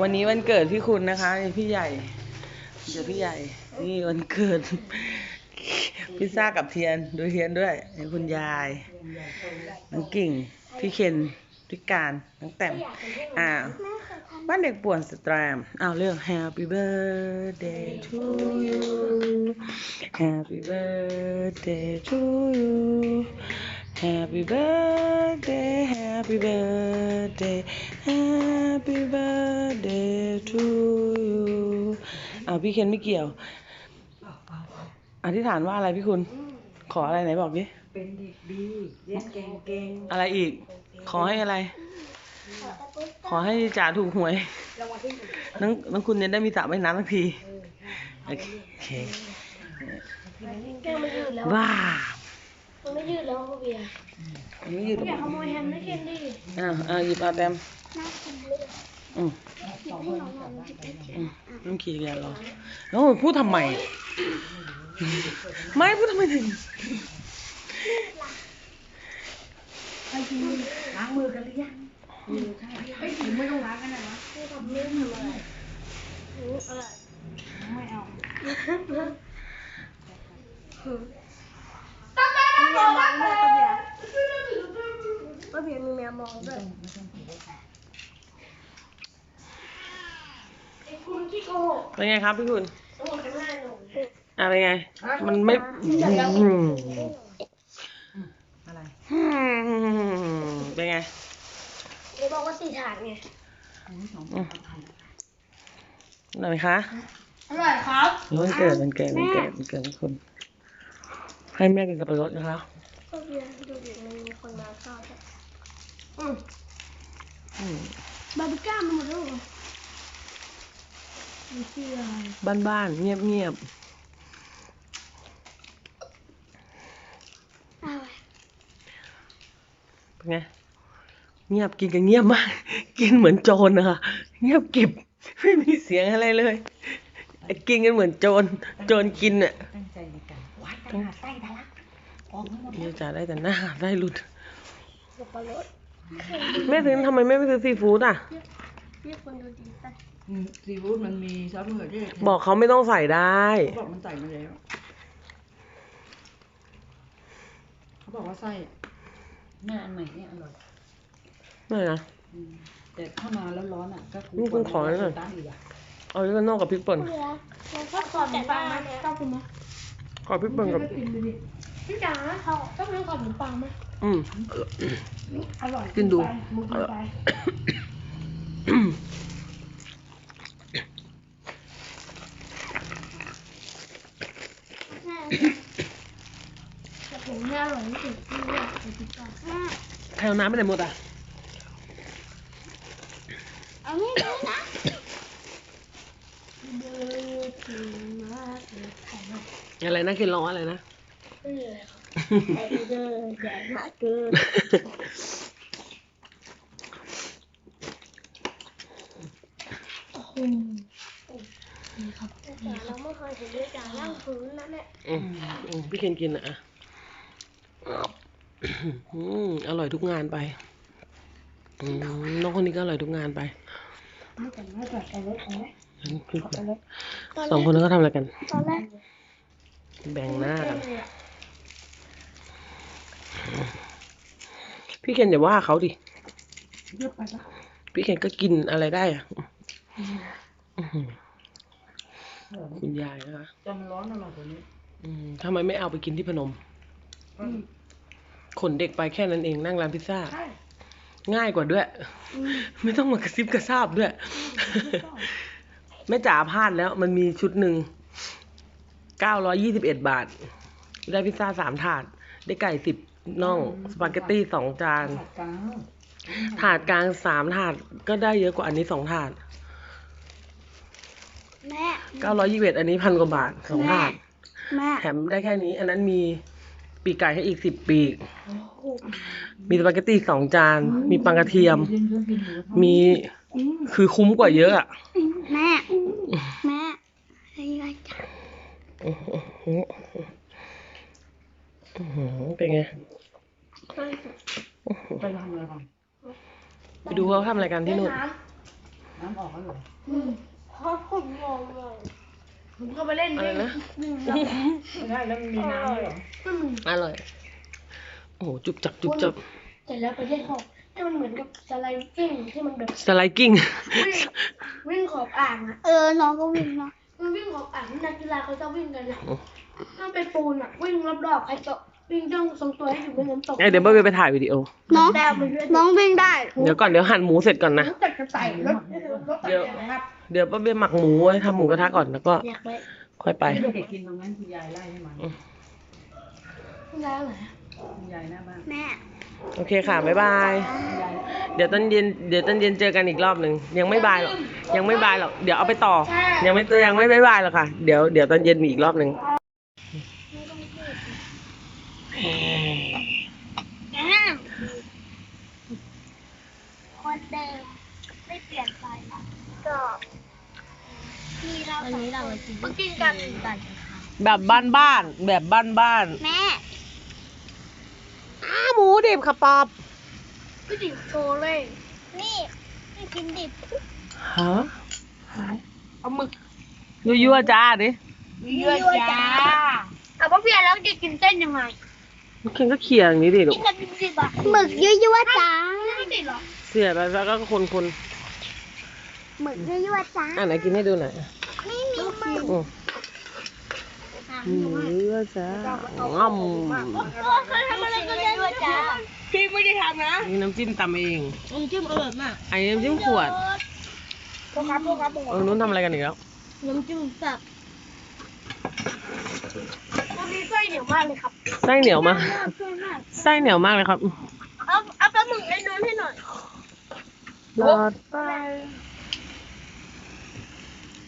วันนี้วันเกิดพี่คุณนะคะ พี่ใหญ่ เดี๋ยวพี่ใหญ่ นี่วันเกิด พิซซ่ากับเทียนดูเทียนด้วยให้คุณยายน้องกิ่ง พี่เคนพี่การน้องแต้มอ้าวบ้านเด็กป่วนสตรามอ้าวเรื่อง Happy birthday to you Happy birthday to you Happy birthday Happy birthday Happy birthday to you อ้าวพี่เคนไม่เกี่ยว อธิษฐานว่าอะไรพี่คุณ ขออะไรไหนบอกดิ เป็นเด็กดีเรียนเก่งอะไรอีก ขอให้อะไร ขอให้จ่าถูกหวย น้องน้องคุณเนี่ยได้มีสระว่ายน้ำสักที โอเคแกมันยืดแล้วว้า มันไม่ยืดแล้วพ่อเบียร์มันไม่หยุดอย่าขโมยแฮมนะเคนดิอ้าวอ้าวหยิบเอาแต้มน่ากินเลยอืมหยิบให้น้องหน่อยหยิบให้เทียนอืมน้องขี่กันเหรอแล้วพูดทำไม ไม่พูดทำไมถึงๆล้างมือกันหรือยังมือใช่ไม่ถึงไม่ต้องล้างกันนะวะไม่ทำเรื่องทำอะไรอืมอะไรไม่เอา มีแมวมองด้วยพ่อเบียร์พ่อเบียร์มีแมวมองด้วยไอ้คุณขี้โกหกเป็นไงครับพี่คุณโอ้โหข้างหน้าหนูอะเป็นไง มันไม่อืมอะไรอืมเป็นไง เดี๋ยวบอกว่าสี่ถาดไง หน่อยคะ อร่อยครับวันเกิดวันเกิดวันเกิดวันเกิดทุกคน ให้แม่กินกับรสนะคะพ่อเบียร์ดูดิมันมีคนมาเข้าด้วยอืมอืมบาร์บีก้ามันหมดแล้วเหรอมันคืออะไรบ้านบ้านๆเงียบเงียบอะไรๆเป็นไงเงียบกินกันเงียบมาก กินเหมือนโจรนะคะเงียบกริบไม่มีเสียงอะไรเลย กินกันเหมือนโจรโจรกินอะ ตั้งใจในการวัด ขนาดไส้ทะลักออกมาหมดนี่จะได้แต่หน้าได้หลุดสับปะรดแม่ซื้อทำไมแม่ไม่ซื้อซีฟู้ดอะเรียกคนดูดีไปอืมซีฟู้ดมันมีซอสมะเขือเทศบอกเขาไม่ต้องใส่ได้เขาบอกมันใส่มาแล้วเขาบอกว่าไส้หน้าอันใหม่เนี่ยอร่อยไม่นะอืมแต่ถ้ามาแล้วร้อนอะก็นี่คุณขอหน่อยตั้งอีกอะเอาลิกาโน่กับพริกป่นเรือเราชอบขอบแต่ปังไหมชอบกินไหม ขอพริกป่นกับกินดูดิพี่จ๋าเขาชอบกินขอบขนมปังไหมอืม อร่อยกินดูไปมึงกินไปแม่แต่ผมเนี่ยอร่อยที่สุดที่เรียกเป็นพิซซ่าแม่ใครเอาน้ำไปไหนหมดอะ เอานี่เลยนะ อะไรนะกินร้องอะไรนะไม่มีอะไรครับไอ้เดินใหญ่มากเกินโอ้โหนี่ครับแต่เราไม่เคยเห็นด้วยการนั่งพื้นนะแม่อืมอืมพี่เคนกินอะอืมอร่อยทุกงานไปอืมน้องคนนี้ก็อร่อยทุกงานไป ไม่แต่ไม่แต่เอารถเอารถพี่เอารถสองคนนั้นก็ทำอะไรกัน ตอนแรกแบ่งหน้ากัน พี่เคนอย่าว่าเขาดิ เยอะไปปะพี่เคนก็กินอะไรได้อะอื้อหือคุณยายนะคะจำร้อนอร่อยกว่านี้อืมทำไมไม่เอาไปกินที่พนมขนเด็กไปแค่นั้นเองนั่งร้านพิซซ่า ใช่ ง่ายกว่าด้วย ไม่ต้องมากระซิบกระซาบด้วย แม่จ๋าพลาดแล้ว มันมีชุดหนึ่งเก้าร้อยี่สิบเอ็ดบาท ได้พิซซ่าสามถาด ได้ไก่สิบน่อง สปาเกตตี้สองจานผัดกลางถาดกลางสามถาดก็ได้เยอะกว่าอันนี้สองถาดแม่เก้าร้อยี่สิบเอ็ดอันนี้พันกว่าบาทสองถาดแม่แถมได้แค่นี้ อันนั้นมี ปีกไก่ให้อีกสิบปีก มีสปาเกตตี้สองจาน มีปังกระเทียมเย็นเพื่อนกินหมูกระทะมีคือคุ้มกว่าเยอะอะแม่ แม่อะไรกันอื้อหืออื้อหือเป็นไง ไปทำอะไรก่อนไปดูเขาทำอะไรกันที่นู่นน้ำน้ำออกแล้วเหรออืมเพราะผมงงเลย ผมก็ไปเล่นอะไรนะวิ่งแล้วไม่ได้แล้วมันมีน้ำด้วยเหรออืมอร่อย โอ้โหจุบจับจุบจับเสร็จแล้วไปเล่นหอกให้มันเหมือนกับสไลด์กิ้งที่มันแบบสไลด์กิ้ง วิ่งวิ่งขอบอ่างอะเออ น้องก็วิ่งเนาะมันวิ่งขอบอ่างที่นักกีฬาเขาจะวิ่งกันนะถ้าเป็นปูนอะวิ่งรอบๆใครตก วิ่งต้องทรงตัวให้อยู่ไม่งั้นตกเอ้ยเดี๋ยวเบอร์ไปถ่ายวิดีโอ น้อง แต้มไปด้วยน้องวิ่งได้ เดี๋ยวก่อนเดี๋ยวหั่นหมูเสร็จก่อนนะ รถจักรไต่รถรถจักรยานครับเดี๋ยวป้าเบี้ยหมักหมูไว้ทำหมูกระทะก่อนแล้วก็อยากไปค่อยไปไม่เด็กกินตรงนั้นคุณยายไล่ให้มันแล้วเหรอคุณยายหน้าบ้านแม่โอเคค่ะ บ๊ายบาย คุณยายเดี๋ยวตอนเย็นเดี๋ยวตอนเย็นเจอกันอีกรอบหนึ่งยังไม่บายหรอกยังไม่บายหรอกเดี๋ยวเอาไปต่อ ยังไม่ยังไม่บายหรอกค่ะ เดี๋ยวเดี๋ยวตอนเย็นมีอีกรอบหนึ่ง คนเดิม ไม่เปลี่ยนไปก็มีเราวันนี้เรามากินมากินกัน กันแบบบ้านบ้านๆแบบบ้านบ้านแม่ๆอ้าหมูดิบค่ะปอบพี่ติ๋วโชว์เลย นี่ไม่กินดิบฮะเอาหมึกยั่วๆจ้าดิเยอะจ้าเอาพ่อเพียแล้วจะกินเส้นยังไงเคนก็เคี่ยอย่างนี้ดิลูกิกนกันดิบๆอะหมึกยั่วๆจ้าไม่ติดหรอ เสียไปแล้วก็คนคนหมึกยั่วๆจ้าๆอะไหนกินให้ดูหน่อยไม่มีหมึกอืมหมูยั่วจ้าง่อมเคยทำอะไรกันยั่วจ้าพี่ไม่ได้ทำนะนี่น้ำจิ้มตำเองน้ำจิ้มอร่อยมากอันนี้น้ำจิ้มขวดพวกครับพวกครับพวกเออนู้นทำอะไรกันอีกแล้วน้ำจิ้มแบบมันมีไส้เหนียวมากเลยครับไส้เหนียวมากช่วยมากไส้เหนียวมากเลยครับ เอาเอาปลาหมึกให้ดูให้หน่อย รอดไป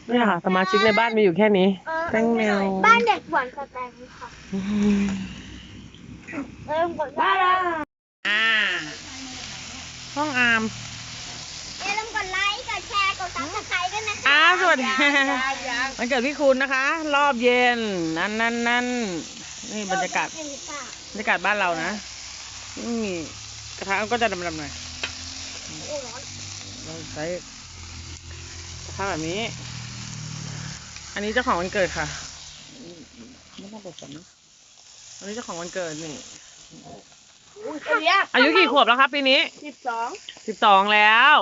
เนี่ยค่ะ สมาชิกในบ้านมีอยู่แค่นี้แป้งแมว บ้านเด็กหวานสแตงค่ะอืมเริ่มกดไลค์อ่าห้องอามอย่าลืมกดไลค์ กดแชร์ กดซับสไครต์ด้วยนะคะอ้าสวัสดีวันเกิดพี่คุณนะคะ รอบเย็น นั่นนั่นนั่นนี่บรรยากาศบรรยากาศบ้านเรานะนี่กระทะก็จะดำๆหน่อย เราใช้กระทะแบบนี้ อันนี้เจ้าของวันเกิดค่ะ ไม่ต้องเปิดฝนนะอันนี้เจ้าของวันเกิดนี่ อายุกี่ขวบแล้วครับปีนี้ สิบสอง สิบสองแล้ว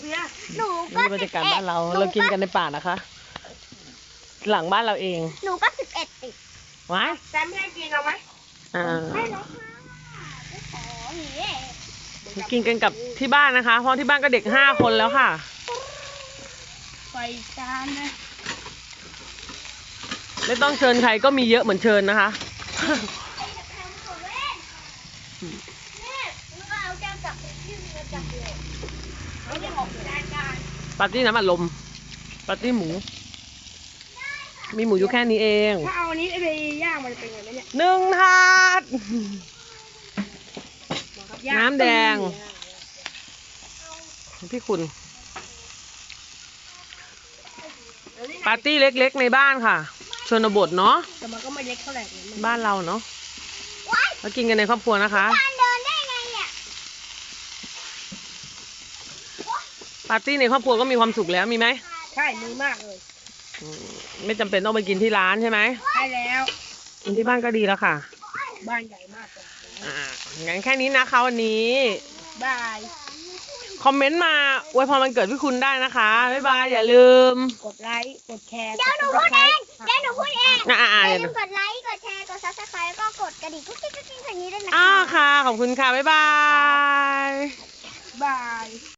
เบียร์หนูก็นี่บรรยากาศบ้านเรา เรากินกันในป่านะคะ หลังบ้านเราเอง หนูก็สิบเอ็ดติดว้ายแซมให้กินเอาไหมอ่าได้แล้วค่ะไม่ขอหนี กินกันกับที่บ้านนะคะ เพราะที่บ้านก็เด็กห้าคนแล้วค่ะไฟจานนะไม่ต้องเชิญใครก็มีเยอะเหมือนเชิญนะคะปาร์ตี้น้ำอัดลมปาร์ตี้หมู มีหมูอยู่แค่นี้เอง ถ้าเอาอันนี้ไปย่างมันจะเป็นไงไหมเนี่ยหนึ่งถาด น้ำแดง พี่คุณ ปาร์ตี้เล็กๆในบ้านค่ะ ชนบทเนาะ แต่มันก็ไม่เล็กเท่าไหร่เลยมันบ้านเราเนาะมากินกันในครอบครัวนะคะการเดินได้ไงเนี่ยปาร์ตี้ในครอบครัวก็มีความสุขแล้วมีไหม ใช่มือมากเลยอืมไม่จำเป็นต้องไปกินที่ร้านใช่ไหม ใช่แล้วกินที่บ้านก็ดีแล้วค่ะ บ้านใหญ่มากเลย อ่างั้นแค่นี้นะคะวันนี้ บาย คอมเมนต์มาอวยพรวันเกิดพี่คุณได้นะคะ บ๊ายบาย อย่าลืม กดไลค์ กดแชร์เดี๋ยวหนูพูดเอง เดี๋ยวหนูพูดเองอ่าอ่าอย่าลืมกดไลค์ กดแชร์ กดซับสไครต์แล้วก็กดกระดิ่งกุ๊กกิ๊กกุ๊กกิ๊กอย่างนี้ด้วยนะอ่าคะ ค่ะ ขอบคุณค่ะ บ๊ายบาย